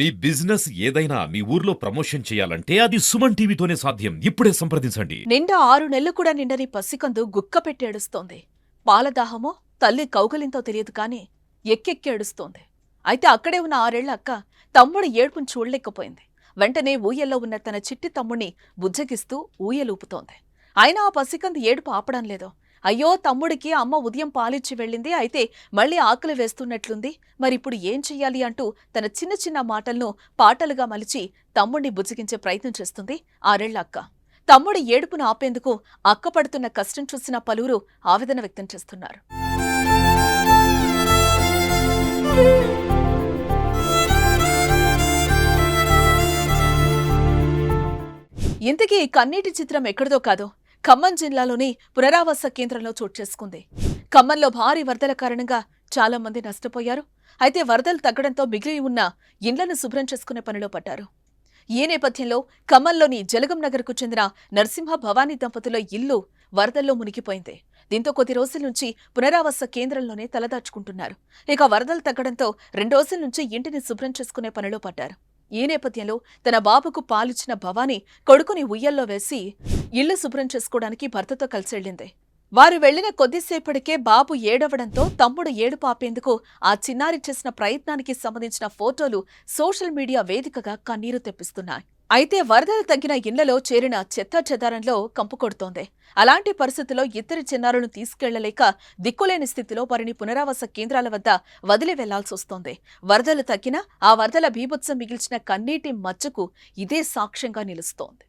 మీ business ఏదైనా మీ ఊర్లో promotion చేయాలంటే అది సుమన్ టీవీతోనే సాధ్యం. ఇప్పుడే సంప్రదించండి. నిండా ఆరు నెలలు కూడా నిండని పసికందు గుక్క పెట్టి ఏడుస్తోంది. పాలదాహమో తల్లి కౌగలింతో తెలియదు కాని ఎక్కెక్కి ఏడుస్తోంది. అయితే అక్కడే ఉన్న ఆరేళ్ళ అక్క తమ్ముడు ఏడుపును చూడలేకపోయింది. వెంటనే ఊయల్లో ఉన్న తన చిట్టి తమ్ముడిని బుజ్జగిస్తూ ఊయలూపుతోంది. అయినా ఆ పసికందు ఏడుపు ఆపడం లేదు. అయ్యో తమ్ముడికి అమ్మ ఉదయం పాలిచ్చి వెళ్ళింది అయితే మళ్ళీ ఆకలి వేస్తున్నట్లుంది. మరిప్పుడు ఏం చెయ్యాలి అంటూ తన చిన్న చిన్న మాటలను పాటలుగా మలిచి తమ్ముణ్ణి బుజ్జగించే ప్రయత్నం చేస్తుంది ఆరేళ్ళ అక్క తమ్ముడి ఏడుపును ఆపేందుకు అక్కపడుతున్న కష్టం చూసిన పలువురు ఆవేదన వ్యక్తం చేస్తున్నారు. ఇంతకీ కన్నీటి చిత్రం ఎక్కడిదో కాదో. ఖమ్మం జిల్లాలోని పునరావాస కేంద్రంలో చోటు చేసుకుంది. ఖమ్మంలో భారీ వరదల కారణంగా చాలా మంది నష్టపోయారు. అయితే వరదలు తగ్గడంతో మిగిలి ఉన్న ఇండ్లను శుభ్రం చేసుకునే పనిలో పడ్డారు. ఈ నేపథ్యంలో ఖమ్మంలోని జలగం నగర్కు చెందిన నరసింహ భవానీ దంపతుల ఇల్లు వరదల్లో మునిగిపోయింది. దీంతో కొద్ది రోజుల నుంచి పునరావాస కేంద్రంలోనే తలదాచుకుంటున్నారు. ఇక వరదలు తగ్గడంతో రెండు రోజుల నుంచి ఇంటిని శుభ్రం చేసుకునే పనిలో పడ్డారు. ఈ నేపథ్యంలో తన బాబుకు పాలిచ్చిన భవానీ కొడుకుని ఉయ్యల్లో వేసి ఇల్లు శుభ్రం చేసుకోవడానికి భర్తతో కలిసెళ్ళింది. వారు వెళ్ళిన కొద్దిసేపటికే బాబు ఏడవడంతో తమ్ముడు ఏడు పాపేందుకు ఆ చిన్నారి చేసిన ప్రయత్నానికి సంబంధించిన ఫోటోలు సోషల్ మీడియా వేదికగా కన్నీరు తెప్పిస్తున్నాయి. అయితే వరదలు తగ్గిన ఇళ్ళలో చేరిన చెత్త చెదారంలో కంపు కొడుతోంది. అలాంటి పరిస్థితిలో ఇద్దరి చిన్నారులను తీసుకెళ్ళలేక దిక్కులేని స్థితిలో వారిని పునరావాస కేంద్రాల వద్ద వదిలి వెళ్ళాల్సొస్తోంది వరదలు తగ్గినా ఆ వరదల బీభత్సం మిగిల్చిన కన్నీటి మచ్చకు ఇదే సాక్ష్యంగా నిలుస్తోంది.